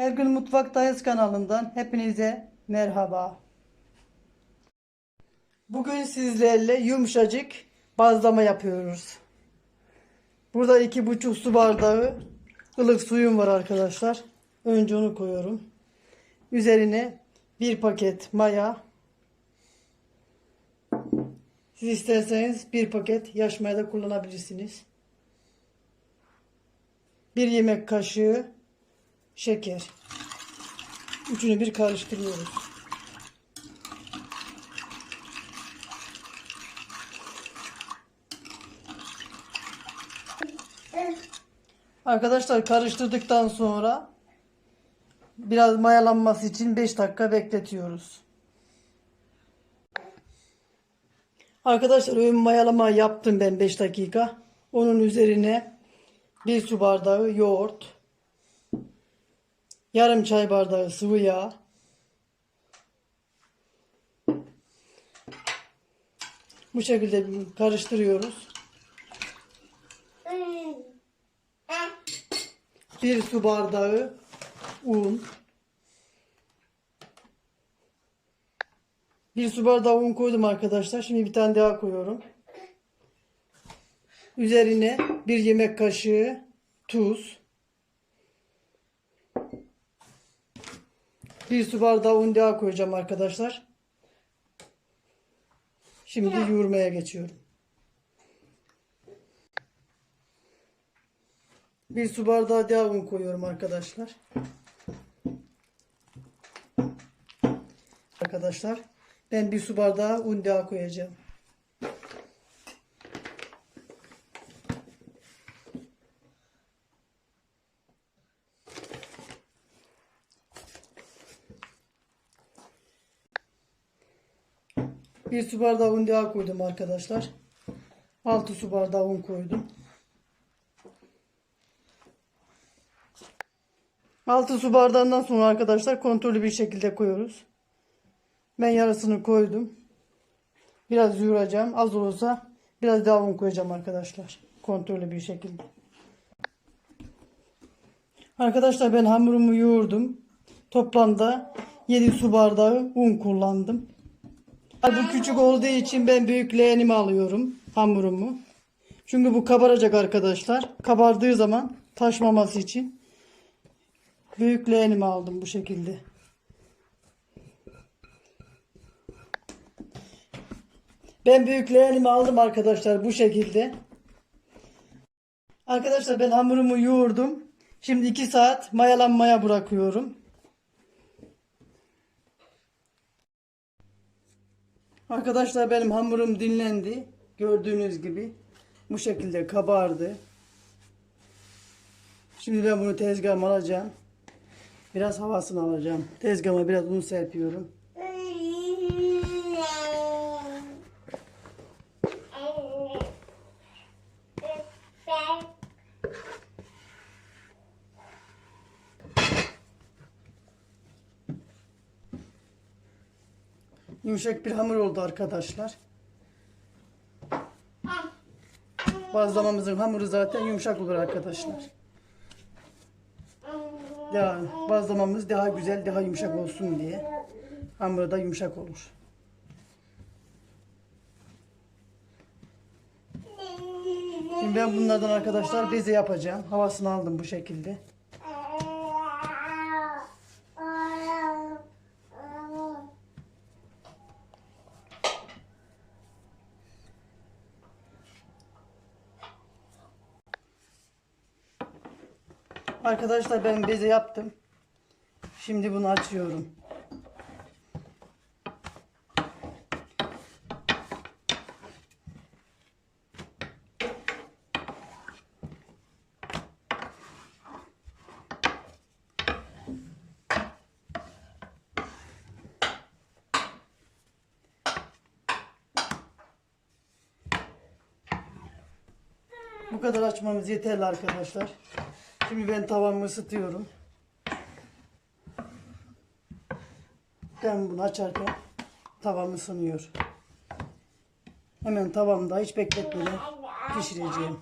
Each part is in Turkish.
Her gün Mutfaktayız kanalından hepinize merhaba. Bugün sizlerle yumuşacık bazlama yapıyoruz. Burada iki buçuk su bardağı ılık suyum var arkadaşlar. Önce onu koyuyorum. Üzerine bir paket maya. Siz isterseniz bir paket yaş maya da kullanabilirsiniz. Bir yemek kaşığı şeker. Üçünü bir karıştırıyoruz. Arkadaşlar karıştırdıktan sonra biraz mayalanması için 5 dakika bekletiyoruz. Arkadaşlar ön mayalama yaptım ben 5 dakika. Onun üzerine bir su bardağı yoğurt, yarım çay bardağı sıvı yağ, bu şekilde karıştırıyoruz. Bir su bardağı un. Bir su bardağı un koydum arkadaşlar. Şimdi bir tane daha koyuyorum. Üzerine bir yemek kaşığı tuz. Bir su bardağı un daha koyacağım arkadaşlar. Şimdi yoğurmaya geçiyorum. Bir su bardağı daha un koyuyorum arkadaşlar. Arkadaşlar ben bir su bardağı un daha koyacağım. Bir su bardağı un daha koydum arkadaşlar. 6 su bardağı un koydum. 6 su bardağından sonra arkadaşlar kontrollü bir şekilde koyuyoruz. Ben yarısını koydum. Biraz yoğuracağım. Az olursa biraz daha un koyacağım arkadaşlar. Kontrollü bir şekilde. Arkadaşlar ben hamurumu yoğurdum. Toplamda 7 su bardağı un kullandım. Bu küçük olduğu için ben büyük leğenimi alıyorum hamurumu. Çünkü bu kabaracak arkadaşlar. Kabardığı zaman taşmaması için büyük leğenimi aldım bu şekilde. Ben büyük leğenimi aldım arkadaşlar bu şekilde. Arkadaşlar ben hamurumu yoğurdum. Şimdi 2 saat mayalanmaya bırakıyorum. Arkadaşlar benim hamurum dinlendi. Gördüğünüz gibi bu şekilde kabardı. Şimdi ben bunu tezgahıma alacağım. Biraz havasını alacağım. Tezgahıma biraz un serpiyorum. Yumuşak bir hamur oldu arkadaşlar. Bazlamamızın hamuru zaten yumuşak olur arkadaşlar. Ya bazlamamız daha güzel, daha yumuşak olsun diye. Hamuru da yumuşak olur. Şimdi ben bunlardan arkadaşlar beze yapacağım. Havasını aldım bu şekilde. Arkadaşlar ben beze yaptım. Şimdi bunu açıyorum. Bu kadar açmamız yeterli arkadaşlar. Şimdi ben tavamı ısıtıyorum. Ben bunu açarken tavam ısınıyor. Hemen tavamda hiç bekletmeden pişireceğim.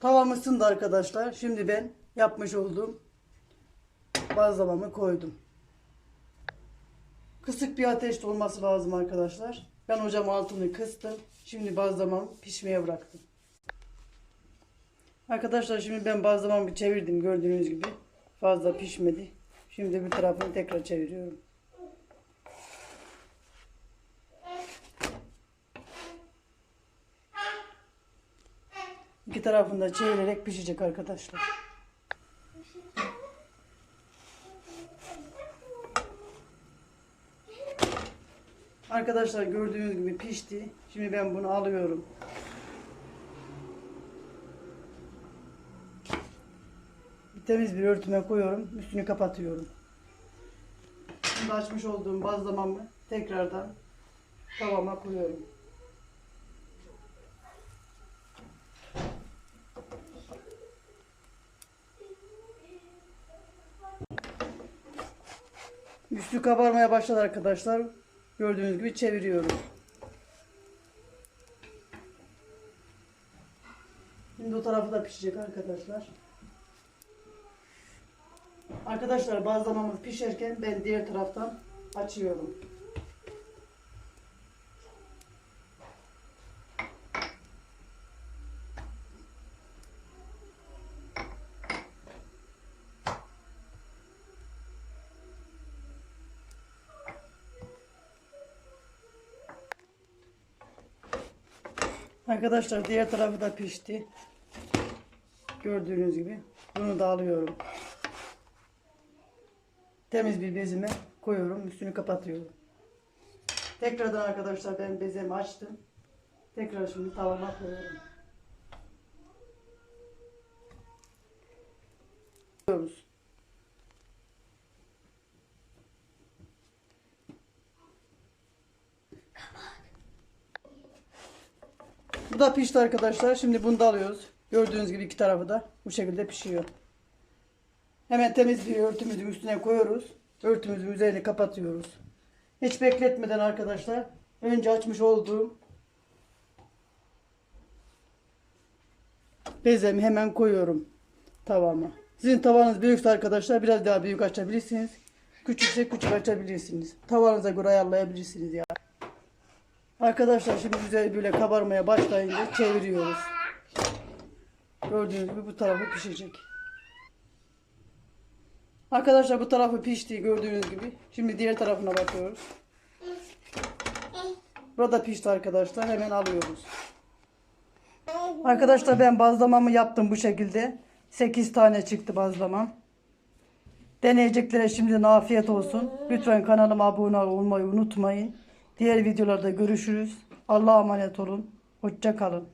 Tavam ısındı arkadaşlar. Şimdi ben yapmış olduğum bazlamamı koydum. Kısık bir ateşte olması lazım arkadaşlar. Ben ocağın altını kıstım. Şimdi bazlamamı pişmeye bıraktım. Arkadaşlar şimdi ben bazlamamı çevirdim gördüğünüz gibi. Fazla pişmedi. Şimdi bir tarafını tekrar çeviriyorum. İki tarafını da çevirerek pişecek arkadaşlar. Arkadaşlar gördüğünüz gibi pişti. Şimdi ben bunu alıyorum. Bir temiz bir örtüme koyuyorum. Üstünü kapatıyorum. Şimdi açmış olduğum bazlamamı tekrardan tavama koyuyorum. Üstü kabarmaya başladı arkadaşlar. Gördüğünüz gibi çeviriyorum. Şimdi o tarafı da pişecek arkadaşlar. Arkadaşlar bazlamamız pişerken ben diğer taraftan açıyorum. Arkadaşlar diğer tarafı da pişti. Gördüğünüz gibi. Bunu da alıyorum. Temiz bir bezime koyuyorum. Üstünü kapatıyorum. Tekrardan arkadaşlar ben bezemi açtım. Tekrar şimdi tavama koyuyorum. Koyuyoruz. Da pişti arkadaşlar. Şimdi bunu da alıyoruz. Gördüğünüz gibi iki tarafı da bu şekilde pişiyor. Hemen temiz bir örtümüzün üstüne koyuyoruz. Örtümüzün üzerini kapatıyoruz. Hiç bekletmeden arkadaşlar önce açmış olduğum bezemi hemen koyuyorum tavama. Sizin tavanız büyükse arkadaşlar biraz daha büyük açabilirsiniz. Küçükse küçük açabilirsiniz. Tavanıza göre ayarlayabilirsiniz ya. Arkadaşlar şimdi üzeri böyle kabarmaya başlayınca çeviriyoruz. Gördüğünüz gibi bu tarafı pişecek. Arkadaşlar bu tarafı pişti gördüğünüz gibi. Şimdi diğer tarafına bakıyoruz. Burada pişti arkadaşlar. Hemen alıyoruz. Arkadaşlar ben bazlamamı yaptım bu şekilde. 8 tane çıktı bazlamam. Deneyeceklere şimdiden afiyet olsun. Lütfen kanalıma abone olmayı unutmayın. Diğer videolarda görüşürüz. Allah'a emanet olun. Hoşça kalın.